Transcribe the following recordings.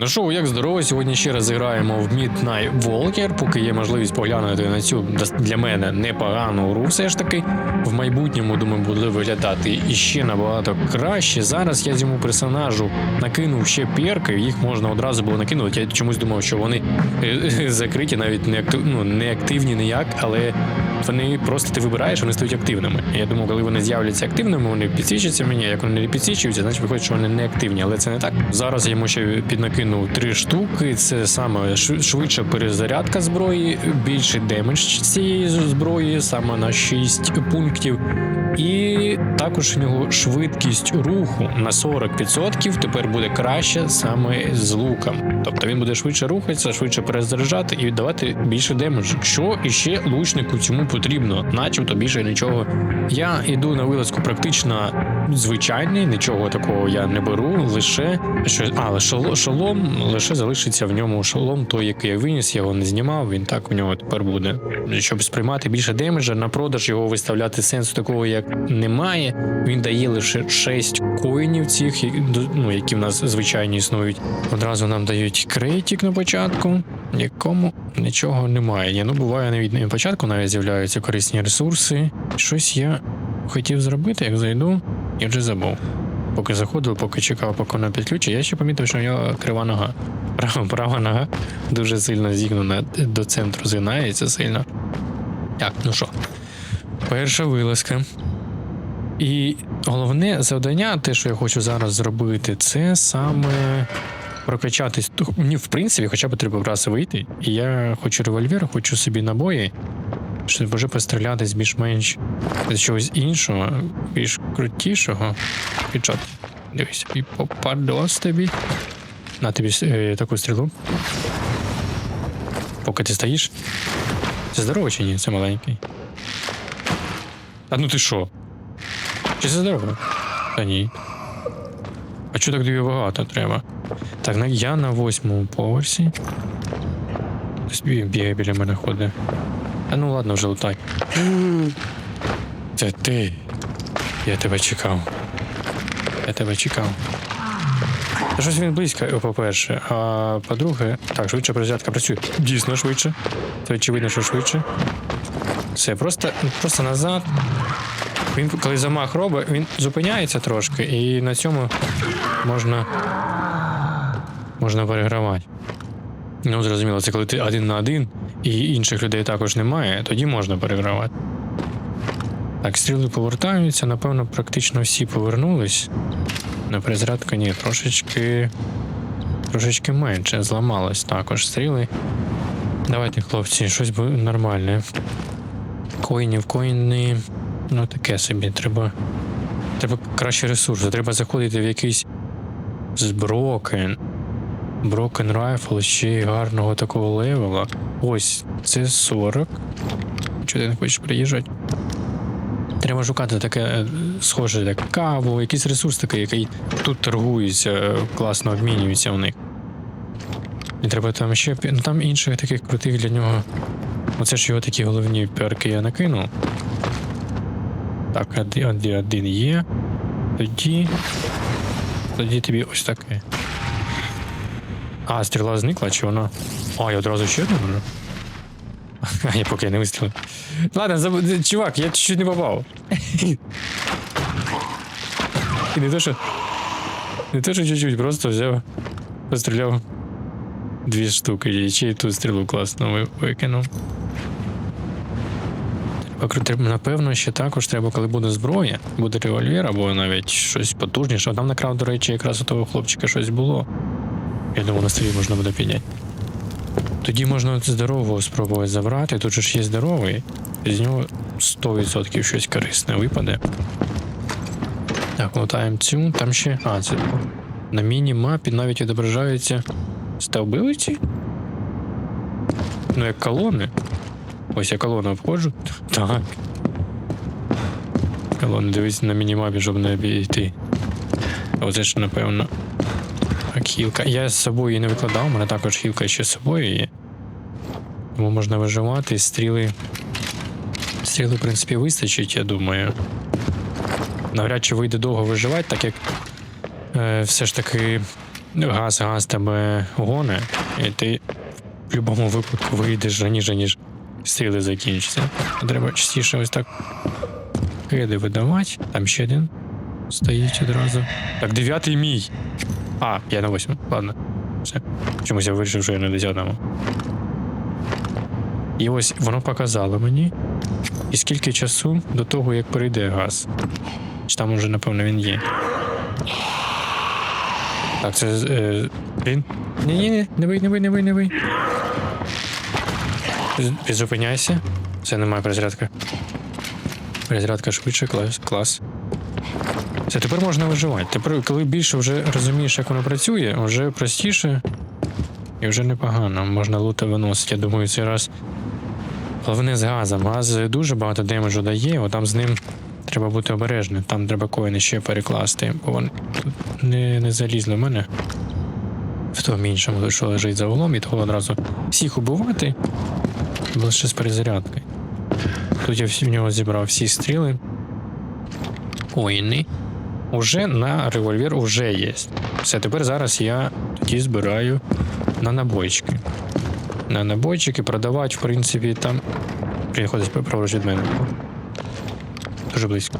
Ну що, як здорово, сьогодні ще раз граємо в Midnight Walker, поки є можливість поглянути на цю для мене непогану гру, все ж таки. В майбутньому, думаю, буде виглядати іще набагато краще. Зараз я цьому персонажу накинув ще перки, їх можна одразу було накинути. Я чомусь думав, що вони е, закриті, навіть не актив, ну, не активні ніяк, але вони просто ти вибираєш, вони стають активними. Я думаю, коли вони з'являться активними, вони підсвічаться мені. Як вони не підсвічуються, значить виходить, що вони не активні, але це не так. Зараз я йому ще піднакинув три штуки. Це саме шв- швидша перезарядка зброї, більший демедж цієї зброї, саме на 6 пунктів. І також у нього швидкість руху на 40% тепер буде краще саме з луком. Тобто він буде швидше рухатися, швидше перезаряджати і віддавати більше демеджу. Що іще лучнику цьому потрібно, начебто більше нічого. Я йду на вилазку практично звичайний, нічого такого я не беру, лише що а, шолом, лише залишиться в ньому шолом, той, який я виніс, його не знімав. Він так у нього тепер буде. Щоб сприймати більше демеджа, на продаж його виставляти сенсу такого як немає. Він дає лише 6 коїнів цих, ну, які в нас звичайні існують. Одразу нам дають крейтик на початку, якому нічого немає. Ні, ну буває навіть на початку навіть з'являються корисні ресурси. Щось я хотів зробити, як зайду, і вже забув. Поки заходив, поки чекав, поки вона підключить, я ще помітив, що у нього крива нога. Права, права нога дуже сильно зігнена до центру, згинається сильно. Так, ну що, перша вилазка. І головне завдання, те, що я хочу зараз зробити, це саме прокачатись. Мені, в принципі, хоча б треба раз вийти. І я хочу револьвер, хочу собі набої, щоб вже постріляти більш-менш з чогось іншого, більш крутішого. Підчот. Дивись, і попадос тобі. На тобі е, таку стрілу. Поки ти стоїш. Це здорово чи ні? Це маленький. А ну ти що? Чи це здорово? Та ні. А чого так тобі багато треба? Так, я на восьмому поверсі. Хтось бі- бігає біля мене ходить. А ну ладно, вже лутай. Це ти. Я тебе чекав. Я тебе чекав. Та щось він близько, по-перше. А по-друге, так, швидше перезарядка працює. Дійсно швидше. Це очевидно, що швидше. Все, просто, просто назад. Він, коли замах робить, він зупиняється трошки, і на цьому можна. Можна перегравати. Ну, зрозуміло, це коли ти один на один і інших людей також немає, тоді можна перегравати. Так, стріли повертаються, напевно, практично всі повернулись. На перезарядку ні, трошечки. Трошечки менше. Зламалось також стріли. Давайте, хлопці, щось нормальне. Коїнів, коїни. Ну таке собі. Треба. Треба краще ресурси. Треба заходити в якийсь зброкен. Broken Rifle ще й гарного такого левела. Ось, це 40. Чого ти не хочеш приїжджати? Треба шукати таке е, схоже, як каву, якийсь ресурс такий, який тут торгується, е, класно обмінюється у них. І треба там ще. Ну там інших таких крутих для нього. Оце ж його такі головні перки я накинув. Так, один, один, є. Тоді. Тоді тобі ось таке. А, стріла зникла, чи вона. А, я одразу ще одну можу. А, я поки не вистрілив. Ладно, заб... чувак, я чуть-чуть не попав. І не то, що. Не то, що чуть-чуть, просто взяв, постріляв дві штуки, і ще й ту стрілу класно викинув. Напевно, ще також треба, коли буде зброя, буде револьвер або навіть щось потужніше. Там накрав, до речі, якраз у того хлопчика щось було. Я думаю, на столі можна буде підняти. Тоді можна здорового спробувати забрати. Тут же ж є здоровий. З нього 100% щось корисне випаде. Так, лутаємо цю. Там ще. А, це на міні-мапі навіть відображаються стовбилиці. Ну, як колони. Ось я колону обходжу. Так. Колони, дивись на мінімапі, щоб не обійти. Оце ж, напевно. Так, хілка. Я з собою її не викладав, у мене також хілка ще з собою є. Тому можна виживати, стріли. Стріли, в принципі, вистачить, я думаю. Навряд чи вийде довго виживати, так як е, все ж таки газ, газ тебе гоне, і ти в будь-якому випадку вийдеш раніше, ніж стріли закінчаться. Треба частіше ось так киди видавати. Там ще один стоїть одразу. Так, дев'ятий мій. А, я на восьмому. Ладно. Все. Чомусь я вирішив, що я на десятому. І ось воно показало мені. І скільки часу до того, як прийде газ. Чи там уже, напевно, він є. Так, це. Е, він. Ні-ні-ні, не бий, не бий, не бий, не бий. З- Зупиняйся. Все, немає перезарядки. Перезарядка швидше, клас. клас. Все, тепер можна виживати. Тепер, коли більше вже розумієш, як воно працює, вже простіше і вже непогано. Можна лута виносити. Я думаю, цей раз. Головне з газом. Газ дуже багато демеджу дає, от там з ним треба бути обережним. Там треба коїни ще перекласти, бо вони не, не залізли в мене. В тому іншому, що лежить за углом, і того одразу всіх убивати. Лише з перезарядки. Тут я всі- в нього зібрав всі стріли. Коїни. Уже на револьвер уже є. Все, тепер зараз я тоді збираю на набойчики. На набойчики продавати, в принципі, там. Блін, ходить праворуч від мене. Дуже близько.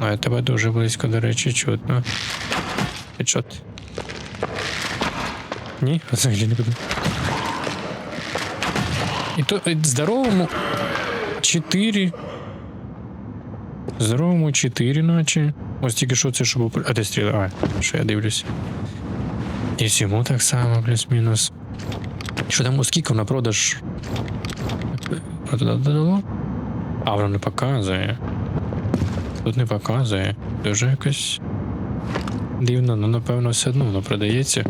А я тебе дуже близько, до речі, чутно. Ти чо ти? Ні, взагалі не буду. І то здоровому 4. Здоровому 4, наче. Ось тільки що це, щоб. А де стріли? А, що я дивлюсь. І всьому так само, плюс-мінус. Що там, скільки на продаж? А, воно не показує. Тут не показує. Дуже якось дивно, ну напевно, все одно воно продається.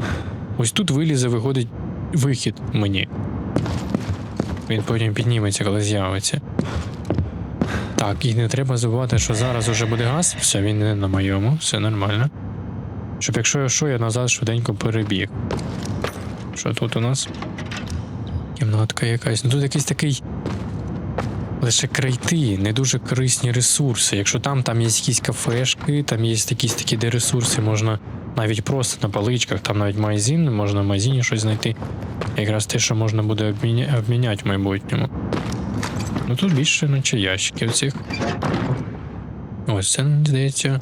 Ось тут вилізе, виходить вихід мені. Він потім підніметься, коли з'явиться. Так, і не треба забувати, що зараз уже буде газ. Все, він не на моєму, все нормально. Щоб якщо я що, я назад швиденько перебіг. Що тут у нас? Кімнатка якась. Ну тут якийсь такий. Лише крейти, не дуже корисні ресурси. Якщо там, там є якісь кафешки, там є якісь такі, де ресурси можна навіть просто на паличках, там навіть магазин, можна в магазині щось знайти. Якраз те, що можна буде обміня... обміняти в майбутньому. Ну тут більше, наче ящиків цих. Ось це, здається,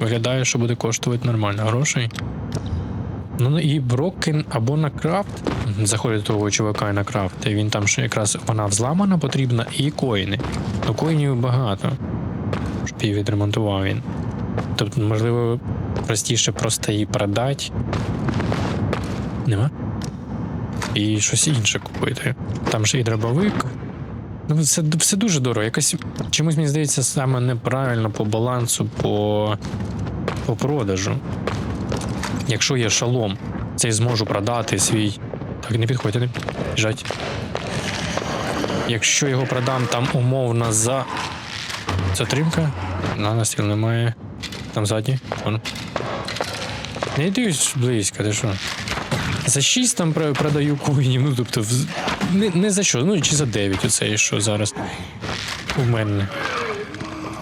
виглядає, що буде коштувати нормально грошей. Ну і Брокен або на крафт. Заходить того чувака і на крафт, і він там ще якраз вона взламана потрібна, і коїни. Ну коїнів багато. Її відремонтував він. Тобто, можливо, простіше просто її продати. Нема? І щось інше купити. Там ще і дробовик. Ну, це все дуже дорого. Якось чомусь мені здається саме неправильно по балансу по, по продажу. Якщо є шалом, це я зможу продати свій. Так, не підходьте, не біжать. Якщо його продам там умовно за. Затримка? На настріл немає. Там ззаді. Вон. Не йдуть близько, ти що? За 6 там продаю коїнів, ну тобто не, не за що, ну чи за 9 оце, що зараз у мене.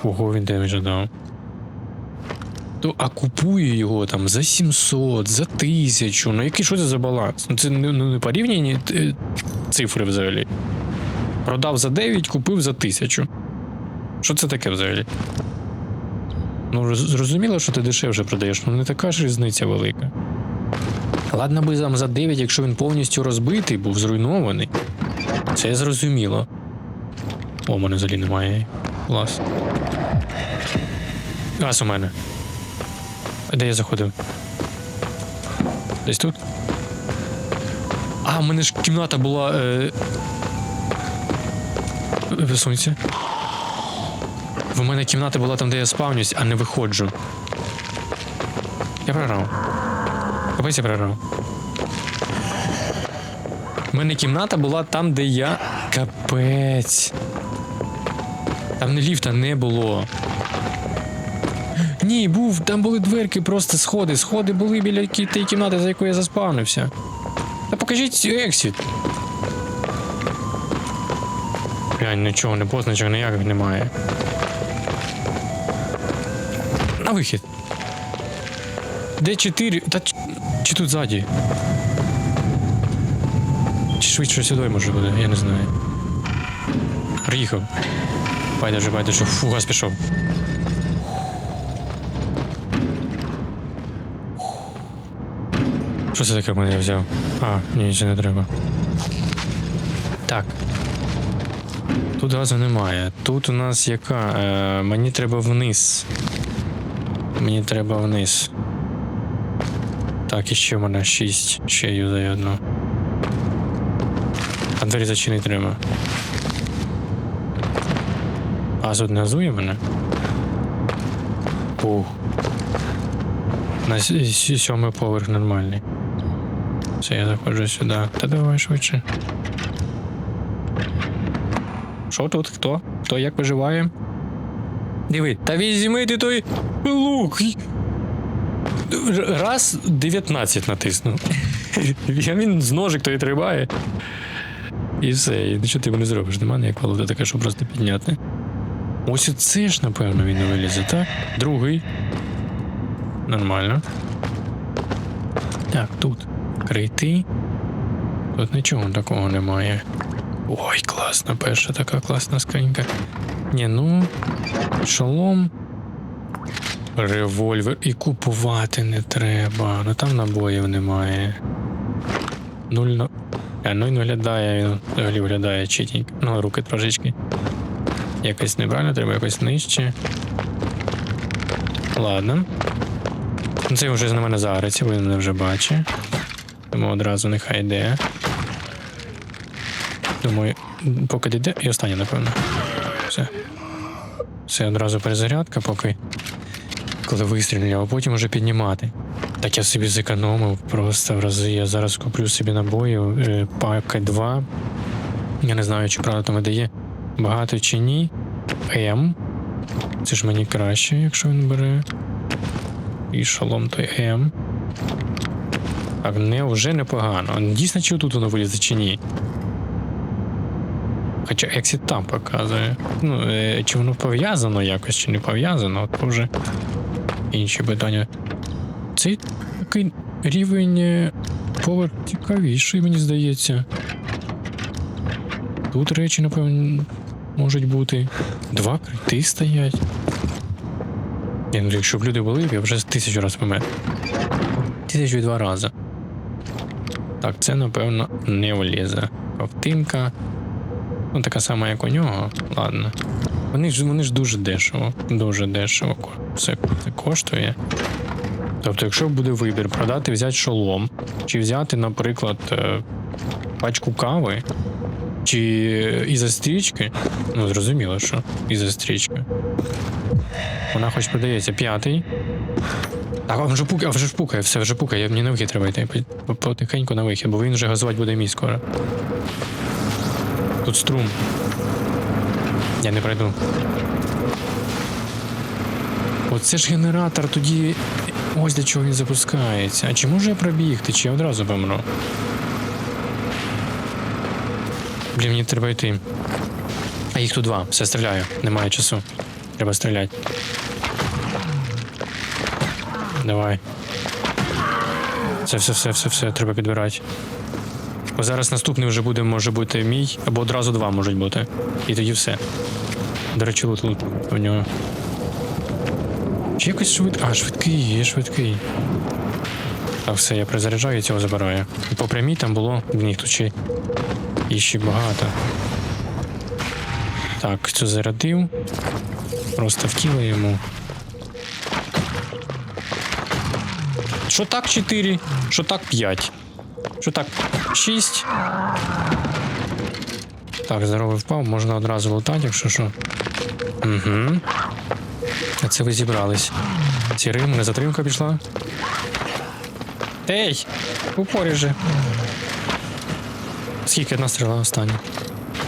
Ого, він демеджа дав. То, а купую його там за 700, за 1000. Ну який що це за баланс? Ну це не, ну, не порівняні е, цифри взагалі. Продав за 9, купив за 1000. Що це таке взагалі? Ну, зрозуміло, що ти дешевше продаєш, ну не така ж різниця велика. Ладно би там за 9, якщо він повністю розбитий, був зруйнований. Це зрозуміло. О, мене взагалі немає. Клас. Газ у мене. Де я заходив? Десь тут? А, у мене ж кімната була. Е... Висунься. В мене кімната була там, де я спавнюсь, а не виходжу. Я програв. Капець я програв. У мене кімната була там, де я. Капець. Там не ліфта не було. Ні, був, там були дверки, просто сходи. Сходи були біля тієї кімнати, за якою я заспавнився. Та покажіть ексіт. Глянь, нічого, не позначок ніяких немає. На вихід. Де чотири? Та ч- чи тут ззаді? Чи швидше сюди може буде, я не знаю. Приїхав. Байдуже, байдуже. Фу, газ пішов. Що це таке в мене взяв? А, ні, це не треба. Так. Тут газу немає. Тут у нас яка? Е, мені треба вниз. Мені треба вниз. Так, і ще в мене 6. Ще юзаю одну. А двері зачинити треба. А тут не газує мене? Ух. На сьомий поверх нормальний. Все, я заходжу сюди. Та давай швидше. Що тут? Хто? Хто як виживає? Диви, та візьми ти той лук. Раз 19 натиснув. Він з ножик той тримає. І все, і нічого ти не зробиш. Нема ніяк валута така, щоб просто підняти. Ось оце ж, напевно, він вилізе, так? Другий. Нормально. Так, тут. Крейти. Тут нічого такого немає. Ой, класна, перша така класна скринька. Ні, ну. Шолом. Револьвер. І купувати не треба. Ну там набоїв немає. Нуль. А, ну він виглядає, він взагалі виглядає читенько. Ну, руки трошечки. Якось неправильно, треба якось нижче. Ладно. Ну, Це вже на мене заграється, бо він мене вже бачить. Тому одразу нехай йде. Думаю, поки дійде, і останнє, напевно. Все. Все одразу перезарядка, поки коли вистрілю, а потім уже піднімати. Так я собі зекономив просто в рази. Я зараз куплю собі набоїв, е, пака 2. Я не знаю, чи правда там видає багато чи ні. М. Це ж мені краще, якщо він бере. І шолом той М. Так, не вже непогано. Дійсно, чи тут воно вилізе чи ні? Хоча Exit там показує. Ну, е, чи воно пов'язано якось, чи не пов'язано, то вже інші питання. Цей такий рівень е, поверх цікавіший, мені здається. Тут речі, напевно, можуть бути. Два крити стоять. Ні, ну якщо б люди були, я вже тисячу разів помер. Тисячу і два рази. Так, це, напевно, не влізе. Ковтинка. Ну, така сама, як у нього. Ладно. Вони ж вони ж дуже дешево. Дуже дешево. Все це коштує. Тобто, якщо буде вибір продати, взяти шолом, чи взяти, наприклад, е, пачку кави, чи із стрічки, ну зрозуміло, що із стрічки. Вона хоч продається п'ятий. Так, а вже пукає, а вже ж пукає, все вже пукає, мені на вихід треба йти. Потихеньку на вихід, бо він вже газувати буде мій скоро. Тут струм. Я не пройду. Оце ж генератор тоді. Ось для чого він запускається. А чи можу я пробігти, чи я одразу помру? Блін, мені треба йти. А їх тут два. Все стріляю. Немає часу. Треба стріляти. Давай. Все, все, все, все, все, треба підбирати. Бо зараз наступний вже буде, може бути мій, або одразу два можуть бути. І тоді все. До речі, лут, лут у нього. Чи якось швидкий? А, швидкий, є швидкий. Так, все, я призаряджаю і цього забираю. І по прямій там було. Їх тут ще і ще багато. Так, цю зарядив. Просто втіли йому. Що так 4, що так 5. Що так 6. Так, здоровий впав, можна одразу лутати, якщо що. Угу. А це ви зібрались. Сірий, мене затримка пішла. Ей! Упорі же. Скільки одна стріла остання?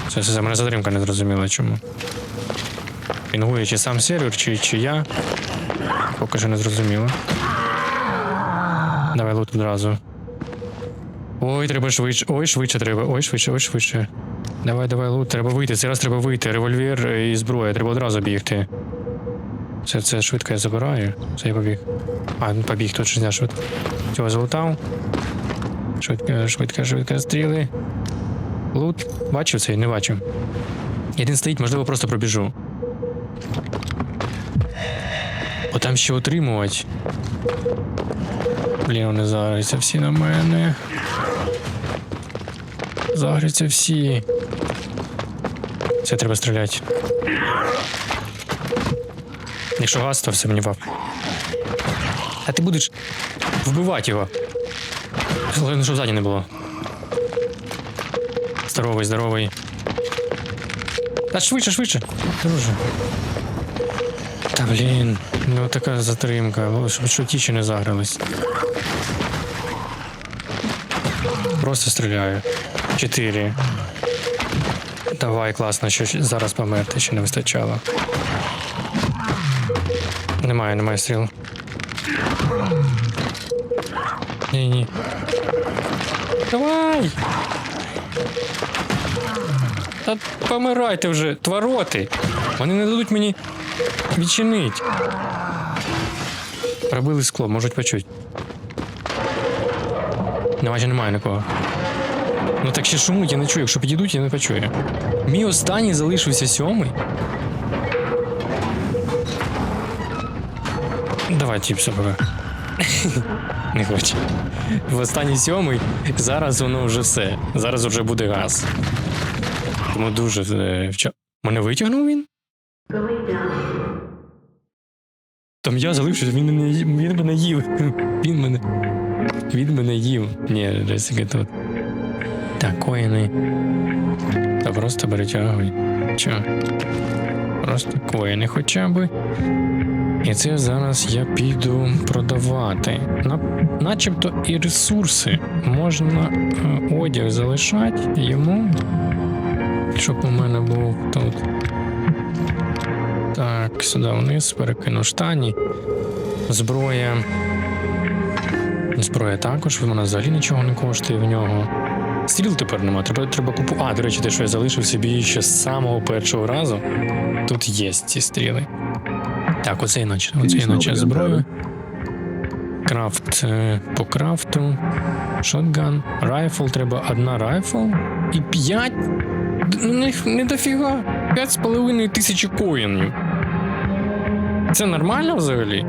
Все, все, все, мене затримка не зрозуміла чому. Пінгує чи сам сервер, чи, чи я. Поки що не зрозуміло. Давай лут одразу. Ой, треба швидше. Ой, швидше треба. Ой, швидше, ой, швидше. Давай, давай, лут, треба вийти. Зараз треба вийти. Револьвер і зброя, треба одразу бігти. Це, це швидко я забираю. Це я побіг. А, ну побіг тут не швидко. Цього залутав. Швидко, швидко, швидко стріли. Лут. Бачив цей? Не бачив. Один стоїть, можливо, просто пробіжу. О, там ще отримувати. Блін, вони заграються всі на мене. Заграються всі. Це треба стріляти. Якщо газ, то все мені вап. А ти будеш вбивати його. Головне, щоб ззаді не було. Здоровий, здоровий. Та швидше, швидше. Друже. Та блін, ну така затримка, щоб що ті ще не загрались. Просто стріляю. Чотири. Давай, класно, що зараз померти ще не вистачало. Немає, немає стріл. Ні, ні. Давай! Та помирайте вже, твароти! Вони не дадуть мені відчинить. Пробили скло, можуть почути. Майже немає нікого. Ну так ще шумуть, я не чую. Якщо підійдуть, я не почую. Мій останній залишився сьомий. Давай, тіпса пока. Не хоче. В останній сьомий, зараз воно вже все. Зараз вже буде газ. Тому дуже е, вча. Мене витягнув він? Там я залишився, він мене, він мене їв. Він мене. Він мене їв. Ні, Джесіка тут. Так, коїни. Та просто перетягуй. Чо? Просто коїни хоча б. І це зараз я піду продавати. На, начебто і ресурси. Можна е, одяг залишати йому. Щоб у мене був тут. Так, сюди вниз, перекину штані. Зброя. Зброя також, вона взагалі нічого не коштує в нього. Стріл тепер нема, треба, треба купу. А, до речі, те, що я залишив собі ще з самого першого разу. Тут є ці стріли. Так, оце іначе, оце іначе зброю. Крафт е, по крафту. Шотган. Райфл, треба одна райфл. І п'ять. Ну, не, не дофіга. П'ять з половиною тисячі коїнів. Це нормально взагалі?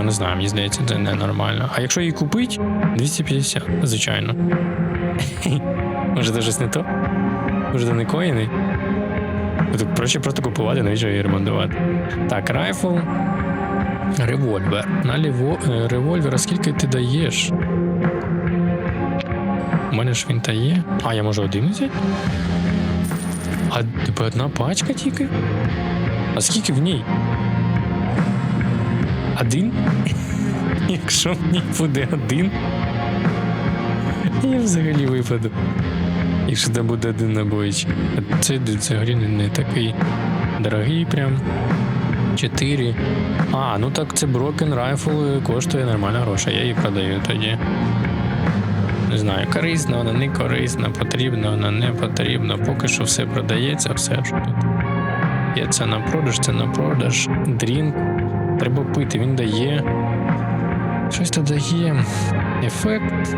Я не знаю, мені здається, це ненормально. А якщо її купить, 250, звичайно. Може, це щось не то? Може, це не коїни? Проще просто купувати, навіщо її ремонтувати. Так, райфл. Револьвер. На ліво... е, револьвер, а скільки ти даєш? У мене ж він та є. А, я можу один взяти? А типу одна пачка тільки? А скільки в ній? Один? Якщо ній буде один, я взагалі випаду. Якщо там буде один набойчик. А Це взагалі не, такий дорогий прям. Чотири. А, ну так це Broken Rifle коштує нормально грошей. Я її продаю тоді. Не знаю, корисна вона, не корисна, потрібна вона, не потрібна. Поки що все продається, все що тут. Є це на продаж, це на продаж. Дрінк. Треба пити, він дає. Щось то дає. Ефект.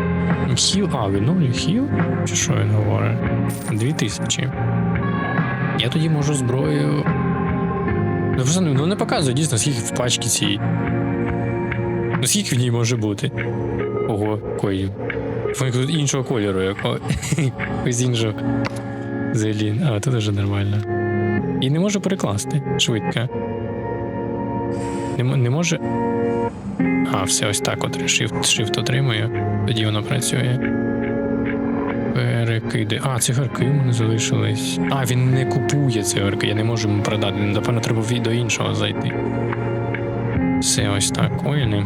Хіл. А, відновлює хіл? Чи що він говорить? Дві тисячі. Я тоді можу зброю. Ну, просто ну, не показує дійсно, скільки в пачці цій. Ну, скільки в ній може бути? Ого, коїв. Вони тут іншого кольору, якого. Якось іншого. Взагалі, а тут вже нормально. І не можу перекласти швидко. Не, не може. А, все ось так от. Shift, shift отримую. Тоді воно працює. Перекиди. А, цигарки в мене залишились. А, він не купує цигарки, я не можу йому продати. Напевно, треба до іншого зайти. Все ось так. Коїни.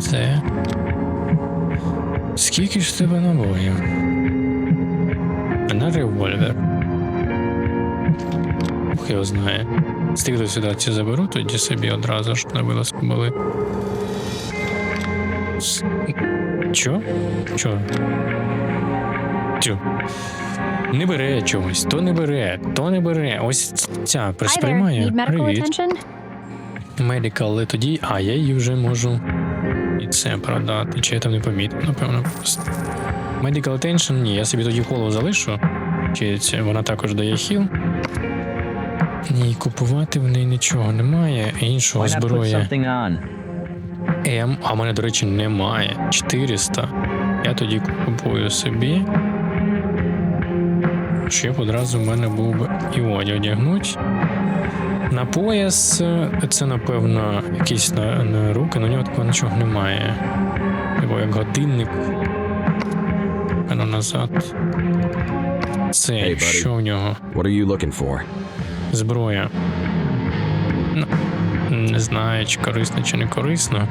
Це. Скільки ж тебе набоїв? На револьвер. Бог його знає. Стріли сюди ці заберу, тоді собі одразу, щоб на вилазку були. С- Чо? Чо? Тю. Не бере чогось, то не бере, то не бере. Ось ця присприймає. Привіт. але тоді, а я її вже можу і це продати. Чи я там не помітив, напевно, просто. Medical Attention, ні, я собі тоді коло залишу. Чи це вона також дає хіл. Ні, купувати в неї нічого немає. Іншого зброя. М, а в мене, до речі, немає. 400. Я тоді купую собі. Щоб одразу в мене був би і одяг одягнуть. На пояс це, напевно, якісь на, на руки, на нього такого нічого немає. Типу як годинник. А назад. Це Hey, що в нього? What are you looking for? Зброя. Ну, не знаю, чи корисно, чи не корисно.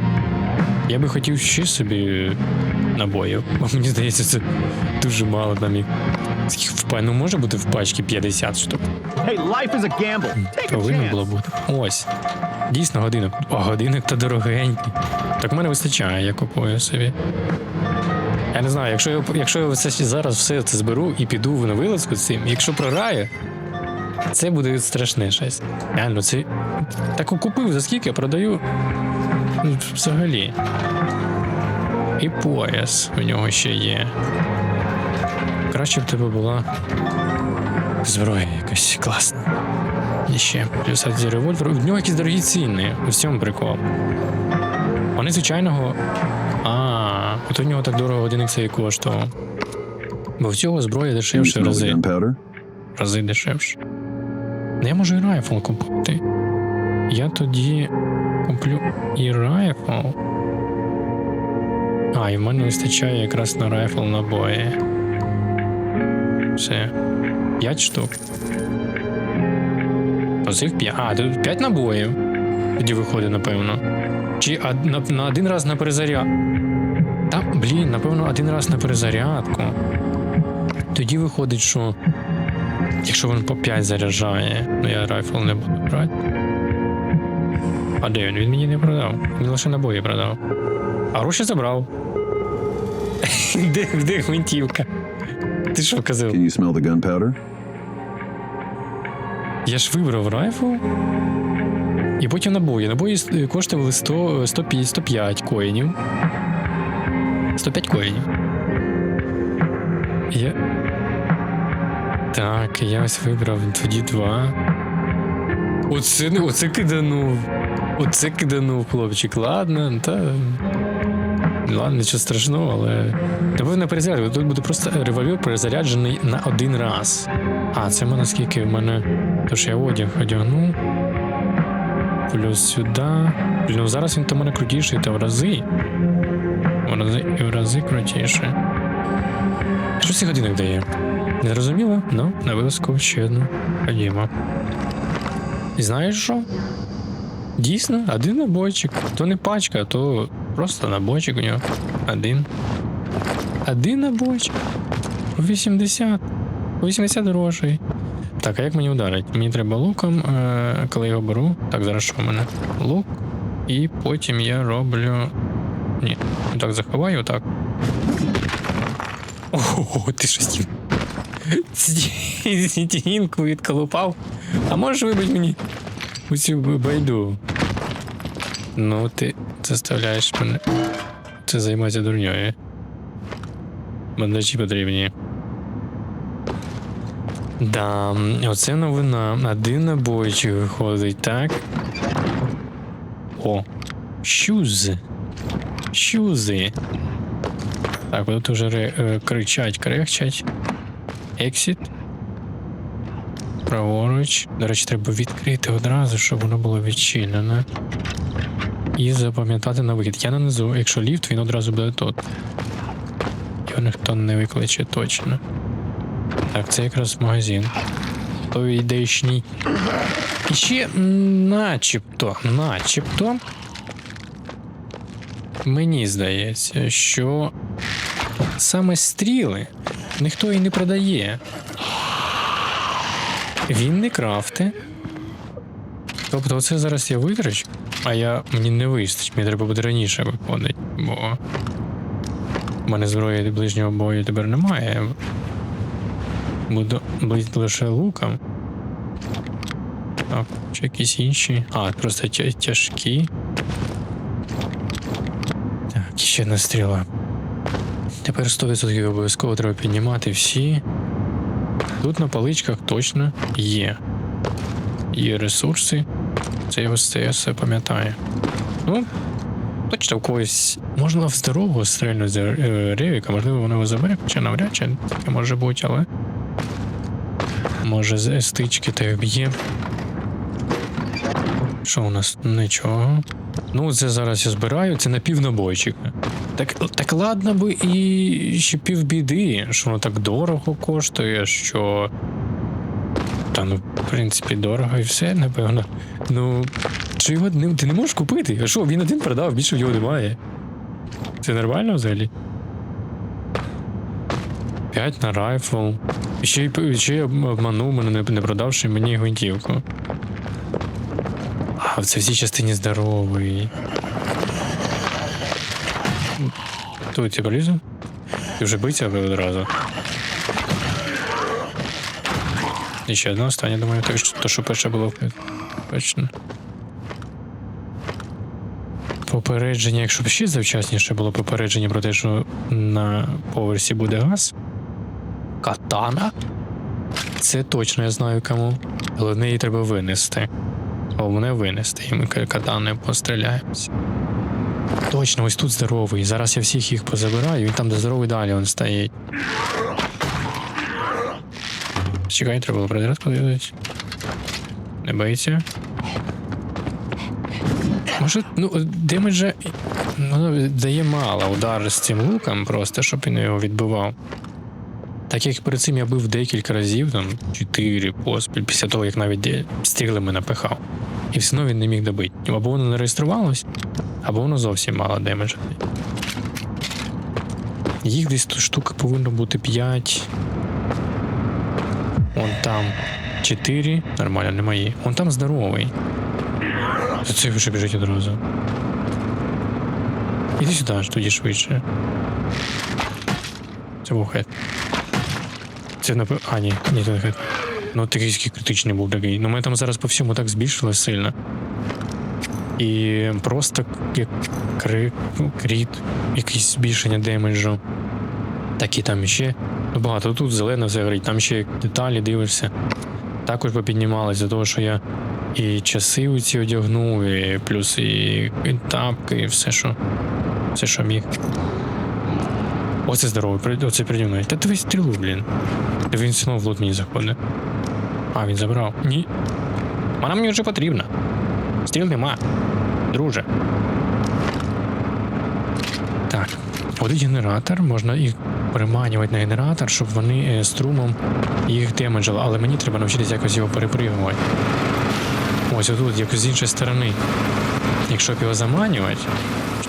Я би хотів ще собі набоїв, бо мені здається, це дуже мало там їх. Ну може бути в пачці 50 штук. Hey, life is a gamble. Take Повинно було бути. Ось. Дійсно, годинник. А годинник то дорогенький. Так в мене вистачає, я купую собі. Я не знаю, якщо я, якщо я це зараз все це зберу і піду на вилазку з цим, якщо програю, це буде страшне щось. Реально, це. Так купив за скільки, продаю. Ну, взагалі. І пояс у нього ще є. Краще б тебе була зброя якась класна. І ще плюс револьвер. В нього якісь дорогі ціни. У всьому прикол. Вони звичайного. А, от у нього так дорого один цей коштував. Бо в цього зброя дешевше в рази. В рази дешевше. Я можу і райфл купити. Я тоді куплю і райфл. А, і в мене вистачає якраз на райфл набої. Все. П'ять штук. Оцих п'ять. А, тут п'ять набоїв. Тоді виходить, напевно. Чи а, на, на один раз на перезаряд. Та, блін, напевно, один раз на перезарядку. Тоді виходить, що якщо він по 5 заряджає, ну я райфл не буду брати. А де він? Він мені не продав. Він лише набої продав. А гроші забрав. де, де гвинтівка? Ти що казав? Can you smell the gunpowder? Я ж вибрав райфл. І потім набої. Набої с- коштували 100, 105, 105 коїнів. 105 коїнів. Я. Так, я ось вибрав тоді два. Оце, оце киданув. Оце киданув, хлопчик. Ладно, та. Ладно, нічого страшного, але. Напевно, перезаряд. Тут буде просто револьвер перезаряджений на один раз. А, це в мене скільки в мене. Тож я одяг одягну. Плюс сюди. Ну зараз він то мене крутіший, та в рази. В рази в рази крутіше. Що цей годинник дає? Не зрозуміло? Ну, на вилазку ще одну. Ходімо. І знаєш що? Дійсно, один набойчик. То не пачка, то просто набойчик у нього. Один. Один набойчик. 80. 80 грошей. Так, а як мені ударить? Мені треба луком, е, коли його беру. Так, зараз що в мене? Лук. І потім я роблю. Ні, так заховаю, так. Ого, ти що стін. Стінку відколупав. А можеш вибити мені оцю байду? Ну, ти заставляєш мене. Це займатися дурньою. Бандажі потрібні. Да, оце новина. Один набойчик виходить, так? О, щузи. Щузи. Так, тут уже е, кричать, крехчать. Exit. Праворуч. До речі, треба відкрити одразу, щоб воно було відчинене. І запам'ятати на вихід. Я нанизу, якщо ліфт, він одразу буде тут. Його ніхто не викличе точно. Так, це якраз магазин. Той ідеєчній. І ще начебто, начебто. Мені здається, що саме стріли ніхто і не продає. Він не крафте. Тобто, оце зараз я витрачу, а я мені не вистачить, мені треба буде раніше виходить, бо в мене зброї ближнього бою тепер немає. Буду бити лише луком. Так, чи якісь інші. А, просто тяжкі. Так, ще одна стріла. Тепер 100% обов'язково треба піднімати всі. Тут на паличках точно є. Є ресурси. Це я все пам'ятаю. Ну, точно в когось. Можна в здорового стрельнути з е, Ревіка, можливо, воно його забере, хоча навряд чи таке може бути, але. Може з стички та й б'є. Що у нас? Нічого. Ну, це зараз я збираю, це напівнабойчика. Так, так ладно би і ще півбіди, що воно так дорого коштує, що. Та ну, в принципі, дорого і все, напевно. Ну, чи його не, ти не можеш купити? А що, він один продав, більше його немає. Це нормально взагалі? 5 на райфл. Ще, й- ще обманув мене, не, не продавши мені гвинтівку. А, в цій частині здоровий. Тут я полізу? Ти вже биться одразу. І ще одна остання, думаю, так що то, що перше було точно. Попередження, якщо б ще завчасніше було попередження про те, що на поверсі буде газ. Катана? Це точно я знаю кому. Головне її треба винести. Головне винести, і ми к- катаною постріляємося. Точно, ось тут здоровий. Зараз я всіх їх позабираю, він там, де здоровий далі він стоїть. Чекай, треба було продирати подивитися. Не боїться. Може, ну, демеджа ну, дає мало удар з цим луком, просто щоб він його відбивав. Так як перед цим я бив декілька разів, там 4 поспіль, після того, як навіть стрілами напихав. І все одно він не міг добити. Або воно не реєструвалось, або воно зовсім мало демеджа. Їх десь тут штук повинно бути 5. Вон там 4. Нормально, не мої. Вон там здоровий. Та Це вже біжить одразу. Іди сюди аж тоді швидше. Це був хед. Це напев... А, ні, ні, це не хед. Ну, такий критичний був такий. Ну, мене там зараз по всьому так збільшилось сильно. І просто як кри... ну, кріт, якесь збільшення демеджу. Так і там ще. Ну, багато. Тут зелене все горить, там ще деталі дивишся. Також попіднімалось за того, що я і часи у ці одягнув, і плюс і, і тапки, і все, що. Все, що міг. Оце здоровий, оце переді. Та дивись стрілу, блін. Він знову в лот мені заходить. А, він забрав. Ні. Вона мені вже потрібна. Стріл нема. Друже. Так. Один генератор, можна їх приманювати на генератор, щоб вони е, струмом їх демеджили, але мені треба навчитися якось його перепригувати. Ось отут, якось з іншої сторони. Якщо б його заманювати,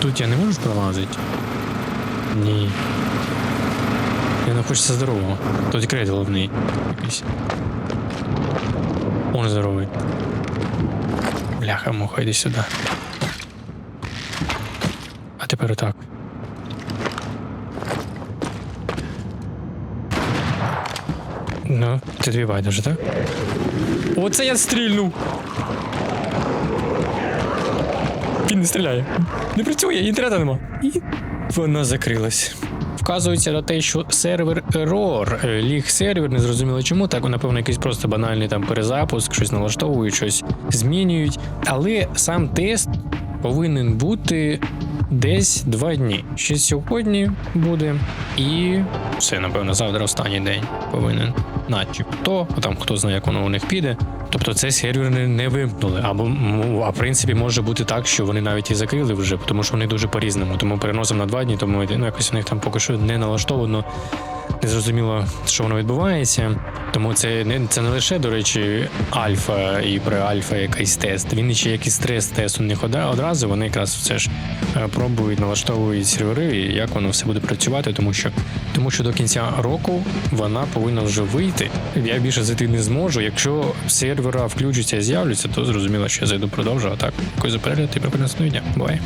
тут я не можу пролазити. Ні. Я не хочеться здорового. Тут крейд головний. Якийсь. Он здоровий. Бляха, муха, йди сюди. А тепер отак. Ну, це дві байдуже, так? Оце я стрільнув! Він не стріляє. Не працює, інтернету нема. І вона закрилась. Вказується на те, що сервер error, е, ліг сервер, не зрозуміло чому, так напевно, якийсь просто банальний там перезапуск, щось налаштовують, щось змінюють. Але сам тест повинен бути десь два дні. Ще сьогодні буде, і все, напевно, завтра останній день повинен. Начебто, а там хто знає, як воно у них піде. Тобто цей сервер не, вимкнули. Або а в принципі може бути так, що вони навіть і закрили вже, тому що вони дуже по-різному. Тому переносимо на два дні, тому ну, якось у них там поки що не налаштовано. Не зрозуміло, що воно відбувається. Тому це не це не лише, до речі, альфа і преальфа якийсь тест. Він ще якийсь стрес-тест у них одразу. Вони якраз все ж е, пробують, налаштовують сервери, і як воно все буде працювати, тому що тому що до кінця року вона повинна вже вийти. Я більше зайти не зможу. Якщо сервера включаться і з'являться, то зрозуміло, що я зайду продовжу. А так, якось за перегляд і припинення дня. Буває.